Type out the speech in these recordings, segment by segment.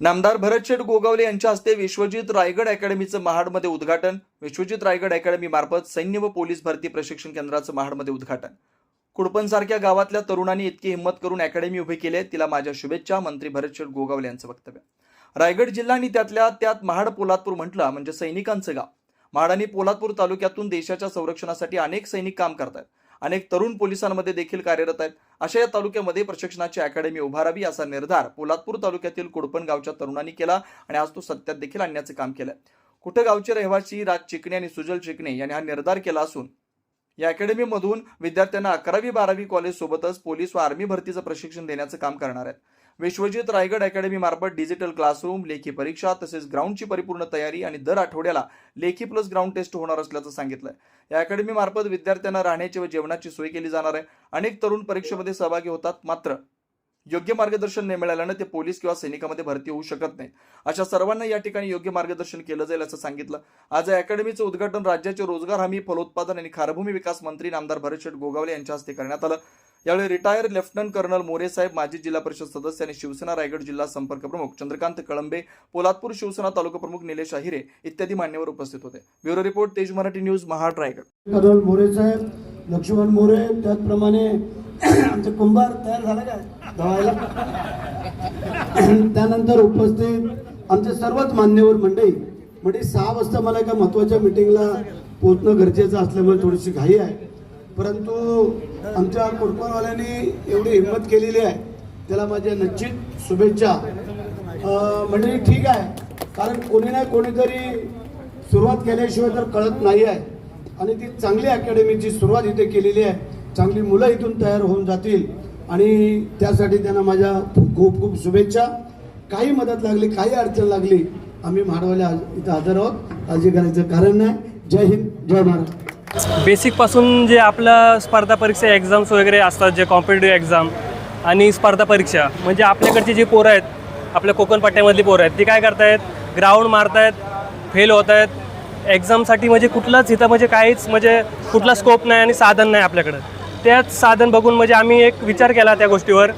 नामदार भरतशेठ गोगावले यांच्या हस्ते विश्वजित रायगड अकॅडमीचं महाडमध्ये उद्घाटन. विश्वजित रायगड अकॅडमी मार्फत सैन्य व पोलीस भरती प्रशिक्षण केंद्राचं महाडमध्ये उद्घाटन. कुडपणसारख्या गावातल्या तरुणांनी इतकी हिंमत करून अकॅडमी उभी केली आहे तिला माझ्या शुभेच्छा मंत्री भरतशेठ गोगावले यांचं वक्तव्य. रायगड जिल्हा आणि त्यातल्या त्यात महाड पोलादपूर म्हटलं म्हणजे सैनिकांचं गाव. महाड आणि पोलादपूर तालुक्यातून देशाच्या संरक्षणासाठी अनेक सैनिक काम करतात अनेक तरुण पोलिसांमध्ये देखील कार्यरत आहेत. अशा या तालुक्यामध्ये प्रशिक्षणाची अकॅडमी उभारावी असा निर्धार पोलादपूर तालुक्यातील कुडपण गावच्या तरुणांनी केला आणि आज तो सत्यात देखील आणण्याचं काम केलंय. कुठं गावचे रहिवासी राज चिकणे आणि सुजल चिकणे यांनी हा निर्धार केला असून या अकॅडमीमधून विद्यार्थ्यांना अकरावी बारावी कॉलेज सोबतच पोलीस व आर्मी भरतीचं प्रशिक्षण देण्याचं काम करणार आहेत. विश्वजित रायगड अकॅडमी मार्फत डिजिटल क्लासरूम लेखी परीक्षा तसेच ग्राउंडची परिपूर्ण तयारी आणि दर आठवड्याला लेखी प्लस ग्राउंड टेस्ट होणार असल्याचं सांगितलं या अकॅडमी मार्फत विद्यार्थ्यांना राहण्याची व जेवणाची सोय केली जाणार आहे. अनेक तरुण परीक्षेमध्ये सहभागी होतात मात्र योग्य मार्गदर्शन न मिळाल्यानं ते पोलीस किंवा सैनिकामध्ये भरती होऊ शकत नाही अशा सर्वांना या ठिकाणी योग्य मार्गदर्शन केलं जाईल असं सांगितलं. आज या अकॅडमीचं उद्घाटन राज्याचे रोजगार हमी फलोत्पादन आणि खारभूमी विकास मंत्री नामदार भरत शेठ गोगावले यांच्या हस्ते करण्यात आलं. यावेळी रिटायर लेफ्टनंट कर्नल मोरे साहेब माजी जिल्हा परिषद सदस्य आणि शिवसेना रायगड जिल्हा संपर्क प्रमुख चंद्रकांत कळंबे पोलादपूर शिवसेना तालुका प्रमुख निलेश अहिरे इत्यादी मान्यवर उपस्थित होते. Bureau report Tej Marathi news Mahad Raigad. Colonel More साहेब लक्ष्मण मोरे त्याचप्रमाणे आमचे कुंभार तयार झाला काय? धवायला? त्यानंतर उपस्थित आमचे सर्वच मान्यवर मंडळी. म्हणजे सहा वाजता मला एका महत्त्वाच्या मिटिंगला पोहोचणं गरजेचं असल्यामुळे थोडीशी घाई आहे. परंतु आमच्या कुडकोणवाल्यांनी एवढी हिंमत केलेली आहे. त्याला माझ्या निश्चित शुभेच्छा. म्हणजे ठीक आहे. कारण कोणी ना कोणीतरी सुरुवात केल्याशिवाय तर कळत नाही आहे. आणि ती चांगली अकॅडमीची सुरुवात इथे केलेली आहे. चांगली मुलं इथून तयार होऊन जातील. आणि त्यासाठी त्यांना माझ्या खूप खूप शुभेच्छा. काही मदत लागली काही अडचण लागली आम्ही म्हाडवाले इथं हजर आहोत. काळजी करायचं कारण नाही. जय हिंद जय महाराष्ट्र बेसिकपासून जे आपलं स्पर्धा परीक्षा एक्झाम्स वगैरे असतात जे कॉम्पिटेटिव्ह एक्झाम आणि स्पर्धा परीक्षा म्हणजे आपल्याकडची जी पोरं आहेत आपल्या कोकण पट्ट्यामधली पोरं आहेत ती काय करतायत? ग्राउंड मारतायत फेल होत आहेत एक्झामसाठी म्हणजे कुठलंच इथं म्हणजे काहीच म्हणजे कुठला स्कोप नाही आणि साधन नाही आपल्याकडं. त्याच साधन बघून म्हणजे आम्ही एक विचार केला त्या गोष्टीवर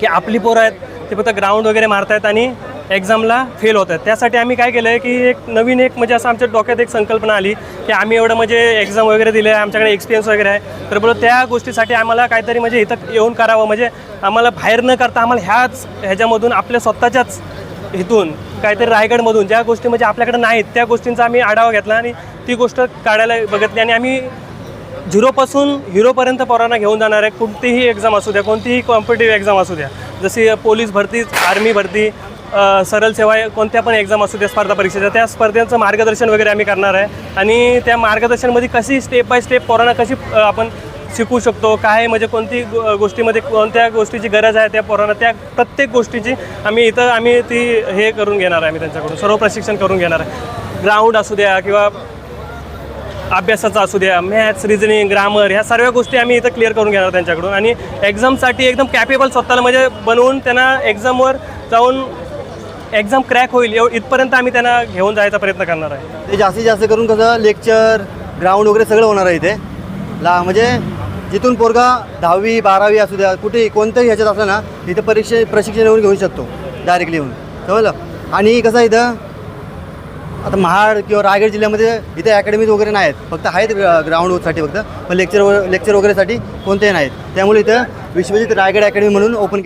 की आपली पोरं आहेत ते फक्त ग्राउंड वगैरे मारतायत आणि एक्झामला फेल होत आहेत त्यासाठी आम्ही काय केलं आहे की एक नवीन एक म्हणजे असं आमच्या डोक्यात एक संकल्पना आली की आम्ही एवढं म्हणजे एक्झाम वगैरे दिले आहे आमच्याकडे एक्सपिरियन्स वगैरे आहे. तर बोलतो त्या गोष्टीसाठी आम्हाला काहीतरी म्हणजे इथं येऊन करावं. म्हणजे आम्हाला बाहेर न करता आम्हाला ह्याच ह्याच्यामधून आपल्या स्वतःच्याच इथून काहीतरी रायगडमधून ज्या गोष्टी म्हणजे आपल्याकडे नाहीत त्या गोष्टींचा आम्ही आढावा घेतला आणि ती गोष्ट काढायला बघितली आणि आम्ही झिरोपासून हिरोपर्यंत पोरांना घेऊन जाणार आहे. कोणतीही एक्झाम असू द्या कोणतीही कॉम्पिटेटिव्ह एक्झाम असू द्या. जशी पोलीस भरती आर्मी भरती सरळ सेवा कोणत्या पण एक्झाम असू द्या स्पर्धा परीक्षेच्या त्या स्पर्धांचं मार्गदर्शन वगैरे आम्ही करणार आहे. आणि त्या मार्गदर्शनमध्ये कशी स्टेप बाय स्टेप पोरांना कशी आपण शिकू शकतो काय म्हणजे कोणती गोष्टीमध्ये कोणत्या गोष्टीची गरज आहे त्या पोरांना त्या प्रत्येक गोष्टीची आम्ही इथं आम्ही ती हे करून घेणार आहे आम्ही त्यांच्याकडून सर्व प्रशिक्षण करून घेणार आहे. ग्राउंड असू द्या किंवा अभ्यासाचा असू द्या मॅथ्स रिजनिंग ग्रामर ह्या सर्व गोष्टी आम्ही इथं क्लिअर करून घेणार त्यांच्याकडून. आणि एक्झामसाठी एकदम कॅपेबल स्वतःला म्हणजे बनवून त्यांना एक्झामवर जाऊन एक्झाम क्रॅक होईल एव इथपर्यंत आम्ही त्यांना घेऊन जायचा प्रयत्न करणार आहे. ते जास्तीत जास्त करून कसं लेक्चर ग्राउंड वगैरे सगळं होणार आहे इथे. ला म्हणजे जिथून पोरगा दहावी बारावी असू द्या कुठे कोणत्याही ह्याच्यात असलं ना इथं परीक्षे प्रशिक्षण येऊन घेऊ शकतो डायरेक्टली येऊन समजलं? आणि कसं आहे इथं आता महाड किंवा रायगड जिल्ह्यामध्ये इथे अकॅडमीज वगैरे नाहीत. फक्त आहेत ग्राउंडसाठी फक्त. पण लेक्चर लेक्चर वगैरेसाठी कोणतेही नाहीत. त्यामुळे इथं विश्वजित रायगड अकॅडमी म्हणून ओपन केली.